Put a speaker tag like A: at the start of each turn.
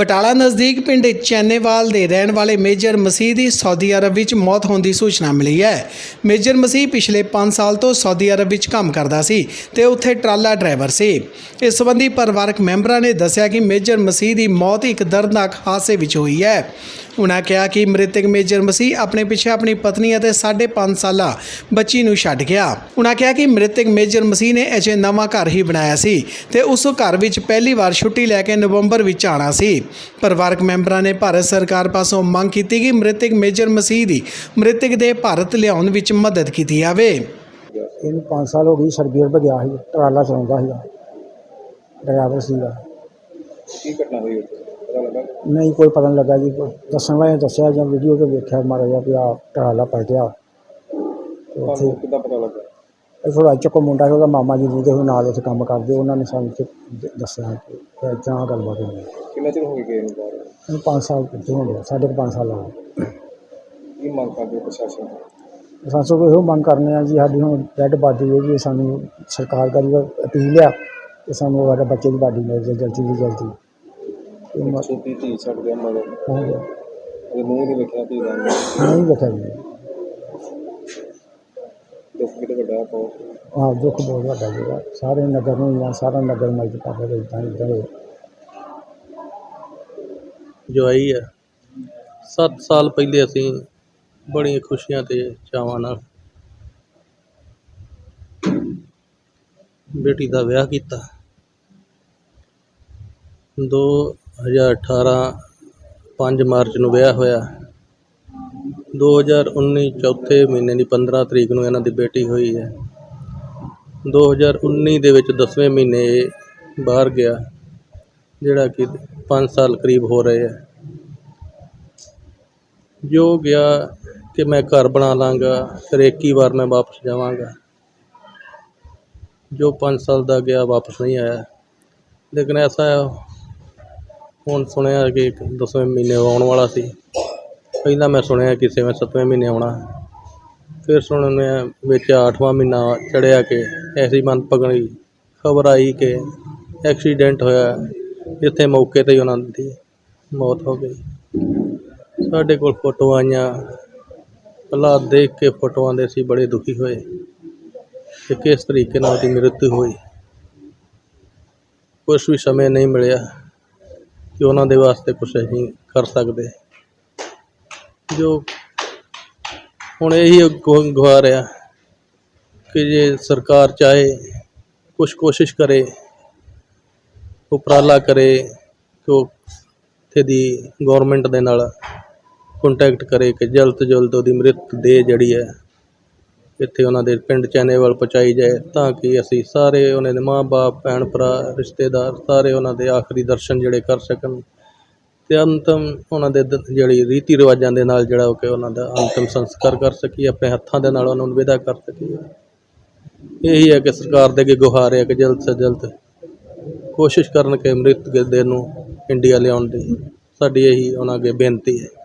A: ਬਟਾਲਾ ਨਜ਼ਦੀਕ ਪਿੰਡ ਚੈਨੇਵਾਲ ਦੇ ਰਹਿਣ ਵਾਲੇ ਮੇਜਰ ਮਸੀਹ ਦੀ ਸਾਊਦੀ ਅਰਬ ਵਿੱਚ ਮੌਤ ਹੋਣ ਦੀ ਸੂਚਨਾ ਮਿਲੀ ਹੈ। ਮੇਜਰ ਮਸੀਹ ਪਿਛਲੇ 5 ਸਾਲ ਤੋਂ ਸਾਊਦੀ ਅਰਬ ਵਿੱਚ ਕੰਮ ਕਰਦਾ ਸੀ ਤੇ ਉੱਥੇ ਟਰਾਲਾ ਡਰਾਈਵਰ ਸੀ। ਇਸ ਸੰਬੰਧੀ ਪਰਿਵਾਰਕ ਮੈਂਬਰਾਂ ਨੇ ਦੱਸਿਆ ਕਿ ਮੇਜਰ ਮਸੀਹ ਦੀ ਮੌਤ ਇੱਕ ਦਰਦਨਾਕ ਹਾਦਸੇ ਵਿੱਚ ਹੋਈ ਹੈ। ਉਨ੍ਹਾਂ ਕਿਹਾ ਕਿ ਮ੍ਰਿਤਕ ਮੇਜਰ ਮਸੀਹ ਆਪਣੇ ਪਿੱਛੇ ਆਪਣੀ ਪਤਨੀ ਅਤੇ 5.5 ਸਾਲਾ ਬੱਚੀ ਨੂੰ ਛੱਡ ਗਿਆ। ਉਨ੍ਹਾਂ ਕਿਹਾ ਕਿ ਮ੍ਰਿਤਕ ਮੇਜਰ ਮਸੀਹ ਨੇ ਅਜੇ ਨਵਾਂ ਘਰ ਹੀ ਬਣਾਇਆ ਸੀ ਤੇ ਉਸ ਘਰ ਵਿੱਚ ਪਹਿਲੀ ਵਾਰ ਛੁੱਟੀ ਲੈ ਕੇ ਨਵੰਬਰ ਵਿੱਚ ਆਣਾ ਸੀ। ਪਰਿਵਾਰਕ ਮੈਂਬਰਾਂ ਨੇ ਭਾਰਤ ਸਰਕਾਰ ਪਾਸੋਂ ਮੰਗ ਕੀਤੀ ਕਿ ਮ੍ਰਿਤਕ ਮੇਜਰ ਮਸੀਹ ਦੀ ਮ੍ਰਿਤਕ ਦੇ ਭਾਰਤ ਲਿਆਉਣ ਵਿੱਚ ਮਦਦ ਕੀਤੀ ਜਾਵੇ।
B: ਇਹਨੂੰ 5 ਸਾਲ ਹੋ ਗਏ ਸਰਬੀਆ ਭਜਿਆ ਸੀ ਟਰਾਲਾ ਚਲਾਉਂਦਾ ਸੀਗਾ ਡਰਾਈਵਰ ਸੀਗਾ।
C: ਕੀ ਘਟਨਾ ਹੋਈ ਉੱਥੇ? ਪਤਾ ਲੱਗਾ
B: ਨਹੀਂ ਕੋਈ ਪਤਾ ਨਹੀਂ ਲੱਗਾ ਜੀ। ਕੋਈ ਦੱਸਣ ਵਾਲੇ ਨੇ ਦੱਸਿਆ ਜਾਂ ਵੀਡੀਓ ਤੇ ਵੇਖਿਆ ਮਾਰਾ ਜਿਹਾ ਵੀ ਆ ਟਰਾਲਾ ਪਲਟਿਆ ਤੇ ਉੱਥੇ
C: ਤੁਹਾਨੂੰ ਕਿੱਦਾਂ ਪਤਾ ਲੱਗਾ?
B: ਇਹ ਥੋੜਾ ਚੱਕੋ ਮੁੰਡਾ ਸੀ ਉਹਦਾ ਮਾਮਾ ਜੀ ਦੇ ਉਹ ਨਾਲ ਉੱਥੇ ਕੰਮ ਕਰਦੇ ਉਹਨਾਂ ਨੇ ਸਾਨੂੰ ਤੇ ਦ- ਦੱਸਿਆ ਕਿ ਇਦਾਂ ਗੱਲਬਾਤ ਹੋਈ। ਹੈ।
C: ਕਿੰਨਾ ਚਿਰ ਹੋ ਗਿਆ ਗਏ ਨੂੰ ਬਾਹਰ?
B: ਇਹਨੂੰ 5 ਸਾਲ ਕਿੱਥੇ ਹੋ ਗਏ ਸਾਢੇ ਕੁ ਪੰਜ ਸਾਲ ਹੋ ਗਏ।
C: ਕੀ ਮੰਗ ਕਰਦੇ ਹੋ ਪ੍ਰਸ਼ਾਸਨ ਤੋਂ?
B: ਸਾਨੂੰ ਇਹੋ ਮੰਗ ਕਰਨੇ ਆ ਜੀ ਸਾਡੀ ਹੁਣ ਡੈਡ ਬਾਡੀ ਹੈ ਜੀ ਸਾਨੂੰ ਸਰਕਾਰ ਦਾ ਵੀ ਅਪੀਲ ਆ ਕਿ ਸਾਨੂੰ ਸਾਡੇ ਬੱਚੇ ਦੀ ਬਾਡੀ ਮਿਲ ਜਾਏ ਜਲਦੀ ਤੋਂ ਜਲਦੀ।
C: ਛੋਟੀ ਧੀ ਛੱਡ ਗਿਆ ਮਗਰ।
B: ਹੋ ਗਿਆ
C: ਉਹਦੇ ਮੂੰਹ ਨਹੀਂ ਵੇਖਿਆ ਧੀ ਦਾ
B: ਨਹੀਂ ਵੇਖਿਆ ਜੀ।
C: ਦੁੱਖ ਕਿਤੇ ਵੱਡਾ ਪਾਉ
B: ਹਾਂ ਦੁੱਖ ਬਹੁਤ ਵੱਡਾ ਜਿਹੜਾ ਸਾਰੇ ਨਗਰ ਨੂੰ ਜਾਂ ਸਾਰਾ ਨਗਰ ਮਜਦ ਪਾਪਾ ਦੇ ਇਦਾਂ ਇਦਾਂ ਹੋਏ
D: ਜੋ ਆਈ ਹੈ 7 ਸਾਲ ਪਹਿਲੇ ਅਸੀਂ ਬੜੀਆਂ ਖੁਸ਼ੀਆਂ ਤੇ ਚਾਵਾਂ ਨਾਲ ਬੇਟੀ ਦਾ ਵਿਆਹ ਕੀਤਾ। 2018 5 ਮਾਰਚ ਨੂੰ ਵਿਆਹ ਹੋਇਆ। 2019 ਚੌਥੇ ਮਹੀਨੇ ਦੀ 15 ਤਰੀਕ ਨੂੰ ਇਹਨਾਂ ਦੀ ਬੇਟੀ ਹੋਈ ਹੈ। 2019 ਦੇ ਵਿੱਚ 10ਵੇਂ ਮਹੀਨੇ ਇਹ ਬਾਹਰ ਗਿਆ ਜਿਹੜਾ ਕਿ 5 ਸਾਲ ਕਰੀਬ ਹੋ ਰਹੇ ਹੈ। ਜੋ ਗਿਆ ਕਿ ਮੈਂ ਘਰ ਬਣਾ ਲਾਂਗਾ ਫਿਰ ਇੱਕ ਹੀ ਵਾਰ ਮੈਂ ਵਾਪਸ ਜਾਵਾਂਗਾ। ਜੋ 5 ਸਾਲ ਦਾ ਗਿਆ ਵਾਪਸ ਨਹੀਂ ਆਇਆ। ਲੇਕਿਨ ਐਸਾ ਹੈ, ਹੁਣ ਸੁਣਿਆ ਕਿ ਇੱਕ ਦਸਵੇਂ ਮਹੀਨੇ ਆਉਣ ਵਾਲਾ ਸੀ। ਪਹਿਲਾਂ ਮੈਂ ਸੁਣਿਆ ਕਿ ਛੇਵੇਂ, ਸੱਤਵੇਂ ਮਹੀਨੇ ਆਉਣਾ। ਫਿਰ ਸੁਣਿਆ ਵਿੱਚ ਅੱਠਵਾਂ ਮਹੀਨਾ ਚੜਿਆ ਕਿ ਐਸੀ ਮਨ ਪਗੜੀ ਖਬਰ ਆਈ ਕਿ ਐਕਸੀਡੈਂਟ ਹੋਇਆ ਜਿੱਥੇ ਮੌਕੇ ਤੇ ਹੀ ਉਹਨਾਂ ਦੀ ਮੌਤ ਹੋ ਗਈ। ਸਾਡੇ ਕੋਲ ਫੋਟੋਆਂ ਆਈਆਂ। ਪਹਿਲਾਂ ਦੇਖ ਕੇ ਫੋਟੋਆਂ ਦੇ ਸੀ, ਬੜੇ ਦੁਖੀ ਹੋਏ ਕਿ ਕਿਸ ਤਰੀਕੇ ਨਾਲ ਉਹਦੀ ਮ੍ਰਿਤੂ ਹੋਈ। ਕੁਛ ਵੀ ਸਮੇਂ ਨਹੀਂ ਮਿਲਿਆ। ਕਿ ਉਹਨਾਂ ਦੇ ਵਾਸਤੇ ਕੁਛ ਅਸੀਂ ਕਰ ਸਕਦੇ ਜੋ ਹੁਣ ਇਹੀ ਗੁ- ਗੁਹਾਰ ਆ ਕਿ ਜੇ ਸਰਕਾਰ ਚਾਹੇ, ਕੁਛ ਕੋਸ਼ਿਸ਼ ਕਰੇ, ਉਪਰਾਲਾ ਕਰੇ ਕਿ ਉਹ ਇੱਥੇ ਦੀ ਗੌਰਮੈਂਟ ਦੇ ਨਾਲ ਕੰਟੈਕਟ ਕਰੇ ਕਿ ਜਲਦ ਤੋਂ ਜਲਦ ਉਹਦੀ ਮ੍ਰਿਤ ਦੇਹ ਜਿਹੜੀ ਹੈ ਇੱਥੇ ਉਹਨਾਂ ਦੇ ਪਿੰਡ ਚੈਨੇਵਲ ਪਹੁੰਚਾਈ ਜਾਏ, ਤਾਂ ਕਿ ਅਸੀਂ ਸਾਰੇ ਉਹਨਾਂ ਦੇ ਮਾਂ-ਬਾਪ ਭੈਣ ਭਰਾ, ਰਿਸ਼ਤੇਦਾਰ ਸਾਰੇ ਉਹਨਾਂ ਦੇ ਆਖਰੀ ਦਰਸ਼ਨ ਜਿਹੜੇ ਕਰ ਸਕਣ। ਅਤੇ ਅੰਤਮ ਉਹਨਾਂ ਦੇ ਦ- ਜਿਹੜੀ ਰੀਤੀ ਰਿਵਾਜਾਂ ਦੇ ਨਾਲ ਜਿਹੜਾ ਉਹ ਕਿ ਉਹਨਾਂ ਦਾ ਅੰਤਮ ਸੰਸਕਾਰ ਕਰ ਸਕੀਏ, ਆਪਣੇ ਹੱਥਾਂ ਦੇ ਨਾਲ ਉਹਨਾਂ ਨੂੰ ਵਿਦਾ ਕਰ ਸਕੀਏ। ਇਹੀ ਹੈ ਕਿ ਸਰਕਾਰ ਦੇ ਅੱਗੇ ਗੁਹਾਰ ਹੈ ਕਿ ਜਲਦ ਤੋਂ ਜਲਦ ਕੋਸ਼ਿਸ਼ ਕਰਨ ਕਿ ਮ੍ਰਿਤ ਦੇ ਨੂੰ ਇੰਡੀਆ ਲਿਆਉਣ ਦੀ। ਸਾਡੀ ਇਹੀ ਉਹਨਾਂ ਅੱਗੇ ਬੇਨਤੀ ਹੈ।